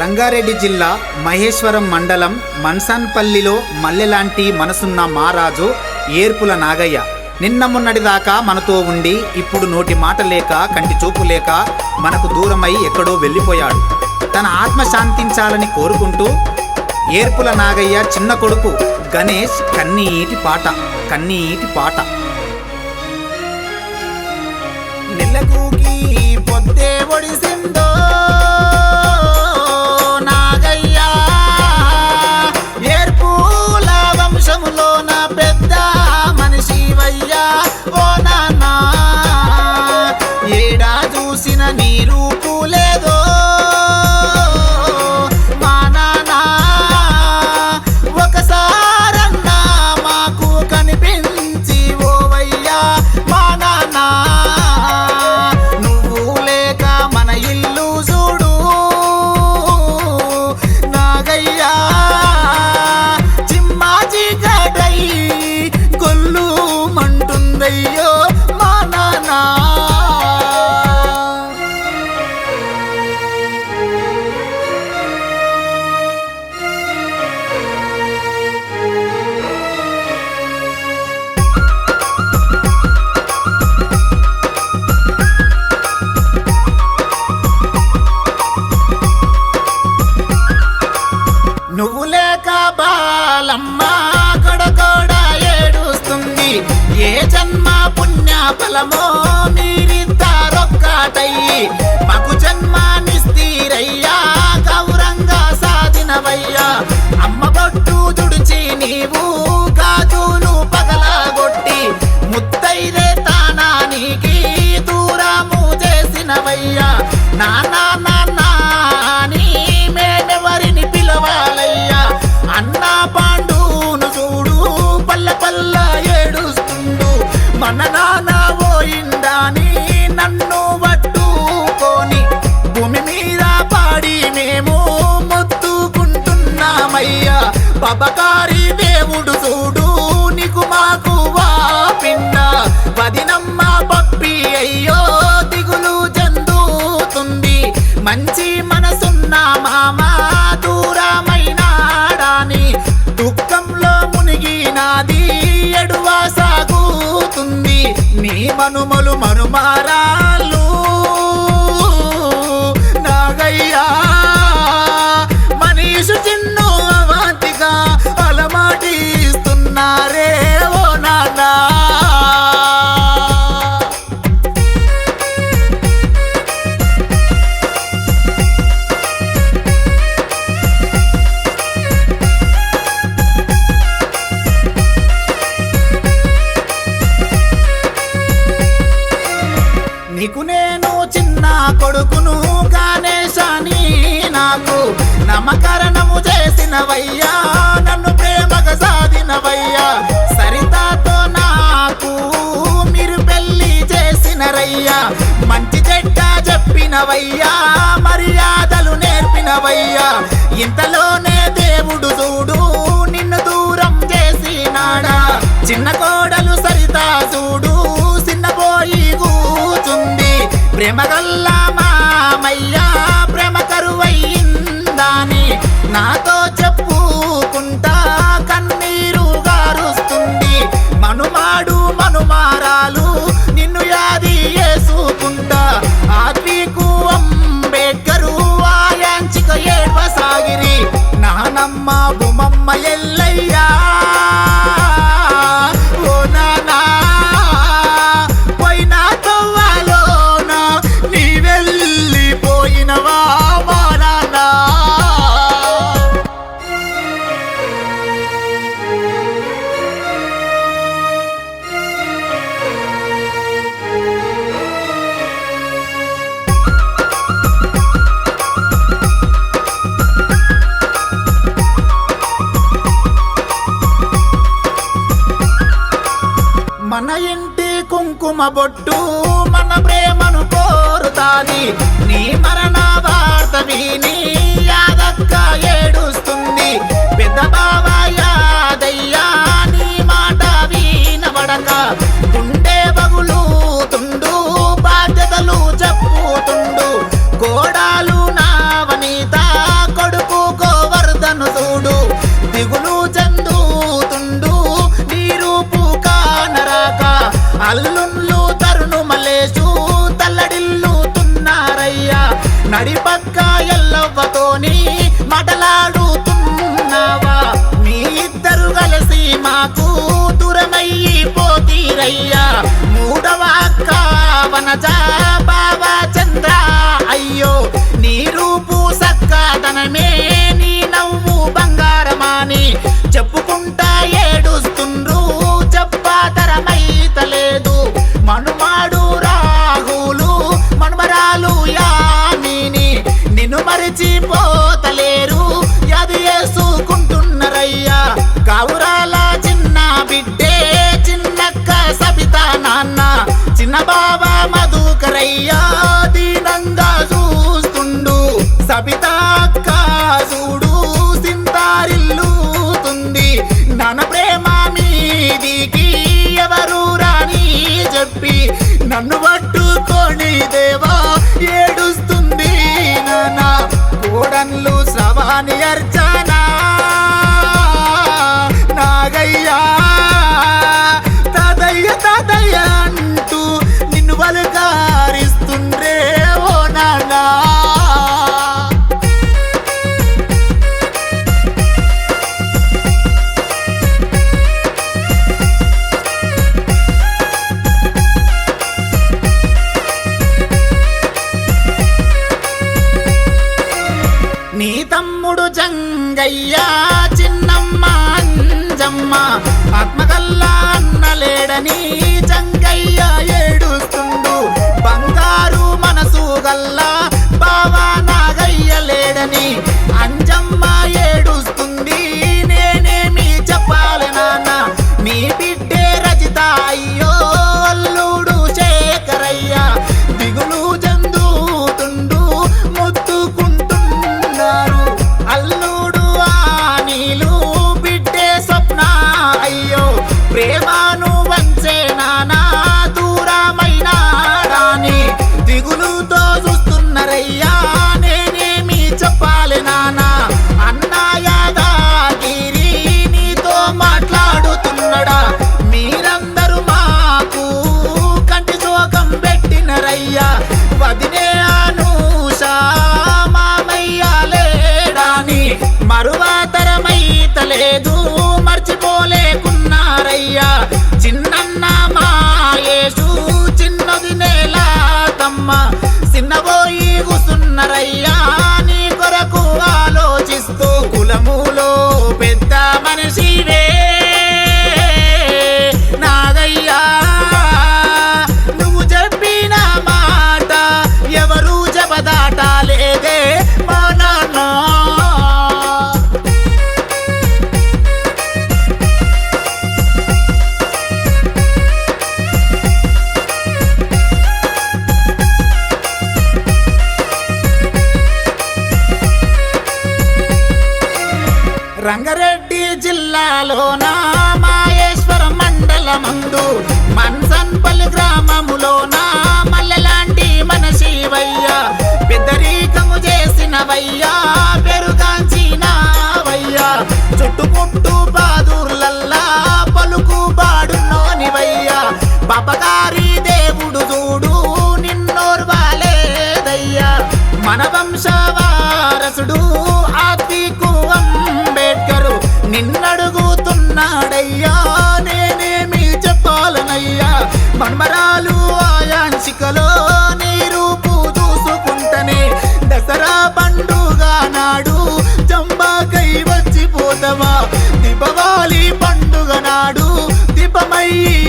రంగారెడ్డి జిల్లా మహేశ్వరం మండలం మన్సాన్పల్లిలో మల్లెలాంటి మనసున్న మారాజు ఏర్పుల నాగయ్య. నిన్న మొన్నటిదాకా మనతో ఉండి ఇప్పుడు నోటి మాట లేక కంటి చూపు లేక మనకు దూరమై ఎక్కడో వెళ్ళిపోయాడు. తన ఆత్మ శాంతించాలని కోరుకుంటూ ఏర్పుల నాగయ్య చిన్న కొడుకు గణేష్ కన్నీటి పాట కన్నీటి పాట. నెలకూకి పొద్దే ఒడిసిందో లేక బాలమ్మ గొడగొడ ఏడుస్తుంది. ఏ జన్మ పుణ్య ఫలమో మీరింత రొక్కాటయ్యి మాకు మంచి మనసున్న మామ దూరమైనాడాని. దుఃఖంలో మునిగినాది ఎడువా సాగుతుంది. నీ మనుమలు మరుమారా నమకరణము చేసినవయ్యా నన్ను ప్రేమగా సాధినవయ్యా. సరితాతో నాకు మీరు పెళ్ళి చేసినరయ్యా. మంచి చెడ్డ చెప్పినవయ్యా మర్యాదలు నేర్పినవయ్యా. ఇంతలోనే దేవుడు చూడు నిన్ను దూరం చేసినాడా. చిన్న కోడలు సరితా చూడు చిన్నపోయి కూచుంది. ప్రేమ గల్లా మామయ్యా మన ఇంటి కుంకుమ బొట్టు మన ప్రేమను కోరుతాది. నీ మరణ వార్త విని యాదక్క ఏడుస్తుంది. పెద్ద బావ యాదయ్యా నీ మాట వినబడక ఎల్లవ్వతోని మాటలాడుతున్నావా? మీ ఇద్దరు కలిసి మాకు దూరమయ్యి పోతీరయ్యా మూడవ అక్క బాబా చంద్ర అయ్యో నీ రూపు సక్కదనమే అయ్యా దీనంగా చూస్తుండు. సబిత చూడు సింతారిల్లుతుంది. నన్న ప్రేమ మీదికి ఎవరు రాని చెప్పి నన్ను పట్టుకొని దేవా ఏడుస్తుంది నాన్న కోడన్లు శ్రవాణి అర్చనా రంగయ్యా చిన్నమ్మ అంజమ్మ. ఆత్మకల్లా అన్నలేడని జంగయ్య ఏడుస్తుండు. బంగారు మనసు గల్లా బావా నాగయ్య లేడని రంగారెడ్డి జిల్లాలోన మాయేశ్వరం మండలమందు మన్సన్పల్లి గ్రామములోన మల్లెలాంటి మన శివయ్య పెద్దరీకము చేసినవయ్యా పెరుగాంచినవయ్యా చుట్టుముట్టు బాదుర్లల్లా పలుకు బాడున్నోనివయ్యా. పాపగారి దేవుడు చూడు నిన్నోర్వాలేదయ్యా. మన వంశవారసుడు నాడు జంబాకై వచ్చిపోతావా? దీపావళి పండుగ నాడు దీపమయ్యి